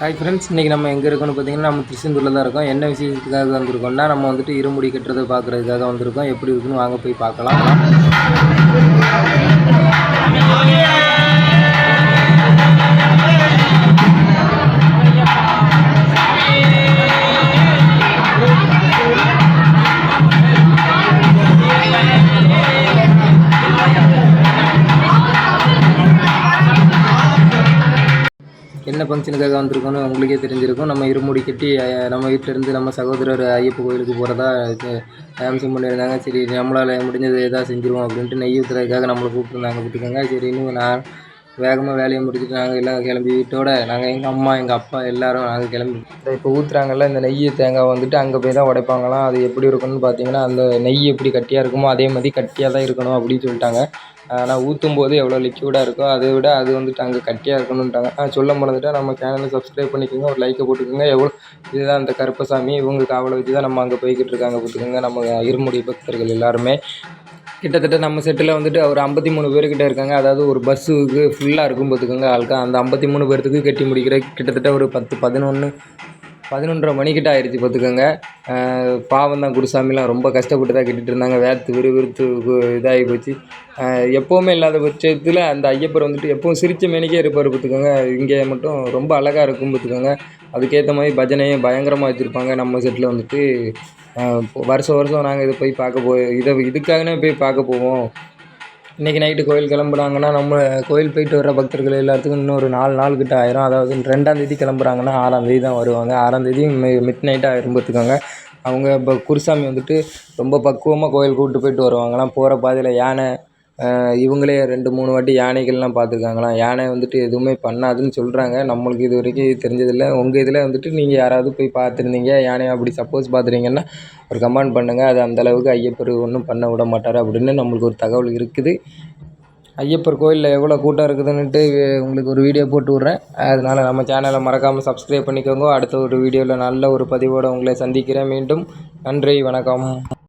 Hi friends இன்றைக்கி நம்ம எங்கே இருக்கோம்னு பார்த்தீங்கன்னா நம்ம திருச்செந்தூரில் தான் இருக்கோம். என்ன விஷயத்துக்காக வந்திருக்கோம்னா நம்ம வந்துட்டு இருமுடி கட்டுறதை பார்க்குறதுக்காக வந்திருக்கோம். எப்படி இருக்குன்னு வாங்க போய் பார்க்கலாம். என்ன ஃபங்க்ஷனுக்காக வந்திருக்கோன்னு உங்களுக்கே தெரிஞ்சிருக்கும். நம்ம இருமுடி கட்டி நம்ம வீட்டிலேருந்து நம்ம சகோதரர் ஐயப்ப கோயிலுக்கு போகிறதா அம்சம் பண்ணியிருந்தாங்க சரி நம்மளால் முடிஞ்சது எதாவது செஞ்சுருவோம் அப்படின்ட்டு நெய் ஊற்றுறதுக்காக நம்மளை கூப்பிட்டுருந்தாங்க. விட்டுக்கோங்க. சரி இன்னும் நான் வேகமாக வேலையை முடிச்சுட்டு நாங்கள் எல்லாம் கிளம்பி வீட்டோட நாங்கள் எங்கள் அம்மா எங்கள் அப்பா எல்லாரும் நாங்கள் கிளம்பி. இப்போ ஊற்றுறாங்கல்ல இந்த நெய் தேங்காய் வந்துட்டு அங்கே போய் தான் உடைப்பாங்களாம். அது எப்படி இருக்கும்னு பார்த்தீங்கன்னா அந்த நெய் எப்படி கட்டியாக இருக்குமோ அதே மாதிரி கட்டியாக தான் இருக்கணும் அப்படின்னு சொல்லிட்டாங்க. ஆனால் ஊற்றும் போது எவ்வளோ லிக்யூடாக இருக்கோ அதை விட அது வந்துட்டு அங்கே கட்டியாக இருக்கணுன்ட்டாங்க ஆ சொல்ல மறந்துட்டா நம்ம சேனலை சப்ஸ்கிரைப் பண்ணிக்கோங்க ஒரு லைக்கை போட்டுக்கோங்க. எவ்வளோ இதுதான் அந்த கருப்பசாமி இவங்க காவலை வச்சு தான் நம்ம அங்கே போய்கிட்டு இருக்காங்க போட்டுக்கோங்க நம்ம இருமுடி பக்தர்கள் எல்லாருமே. கிட்டத்தட்ட நம்ம செட்டில் வந்துட்டு ஒரு ஐம்பத்தி மூணு பேர்கிட்ட இருக்காங்க. அதாவது ஒரு பஸ்ஸுக்கு ஃபுல்லாக இருக்கும் பார்த்துக்கோங்க ஆளுக்கா அந்த ஐம்பத்தி மூணு பேர்த்துக்கு கட்டி முடிக்கிற கிட்டத்தட்ட ஒரு பத்து பதினொன்று பதினொன்றரை மணிக்கிட்ட ஆயிடுச்சு பார்த்துக்கோங்க. பாவம் தான் குருசாமிலாம் ரொம்ப கஷ்டப்பட்டு தான் கட்டிட்டு இருந்தாங்க. வேர்த்து விறுவிறுத்து கு- இதாகி போச்சு. எப்போவுமே இல்லாத பட்சத்தில் அந்த ஐயப்பர் வந்துட்டு எப்பவும் சிரித்த மேனிக்கே இருப்பார் பார்த்துக்கோங்க. இங்கே மட்டும் ரொம்ப அழகாக இருக்கும் பார்த்துக்கோங்க. அதுக்கேற்ற மாதிரி பஜனையும் பயங்கரமாக வச்சுருப்பாங்க நம்ம செட்டில் வந்துட்டு. வருஷம் வருஷம் நாங்கள் இதை போய் பார்க்க போய் இதை இதுக்காகவே போய் பார்க்க போவோம். இன்றைக்கி நைட்டு கோயில் கிளம்புறாங்கன்னா நம்ம கோயில் போயிட்டு வர பக்தர்கள் எல்லாத்துக்கும் இன்னும் ஒரு நாலு நாள் கிட்ட ஆயிரும். அதாவது ரெண்டாம் தேதி கிளம்புறாங்கன்னா ஆறாம் தேதி தான் வருவாங்க. ஆறாம் தேதி மிட் நைட்டாக ஆயிரும் பார்த்துக்கோங்க. அவங்க இப்போ குருசாமி வந்துட்டு ரொம்ப பக்குவமாக கோயில் கூப்பிட்டு போயிட்டு வருவாங்களாம். போகிற பாதையில் யானை இவங்களே ரெண்டு மூணு வாட்டி யானைகள்லாம் பார்த்துருக்காங்களாம். யானை வந்துட்டு எதுவுமே பண்ணாதுன்னு சொல்கிறாங்க நம்மளுக்கு இது வரைக்கும் தெரிஞ்சதில்லை. உங்கள் இதில் வந்துட்டு நீங்கள் யாராவது போய் பார்த்துருந்தீங்க? யானையை அப்படி சப்போஸ் பார்த்துறீங்கன்னா ஒரு கமெண்ட் பண்ணுங்கள் அது அந்தளவுக்கு ஐயப்பர் ஒன்றும் பண்ண விட மாட்டார் அப்படின்னு நம்மளுக்கு ஒரு தகவல் இருக்குது. ஐயப்பர் கோயிலில் எவ்வளோ கூட்டம் இருக்குதுன்னுட்டு உங்களுக்கு ஒரு வீடியோ போட்டு விட்றேன். அதனால் நம்ம சேனலை மறக்காமல் சப்ஸ்கிரைப் பண்ணிக்கோங்க. அடுத்த ஒரு வீடியோவில் நல்ல ஒரு பதிவோடு உங்களை சந்திக்கிறேன். மீண்டும் நன்றி வணக்கம்.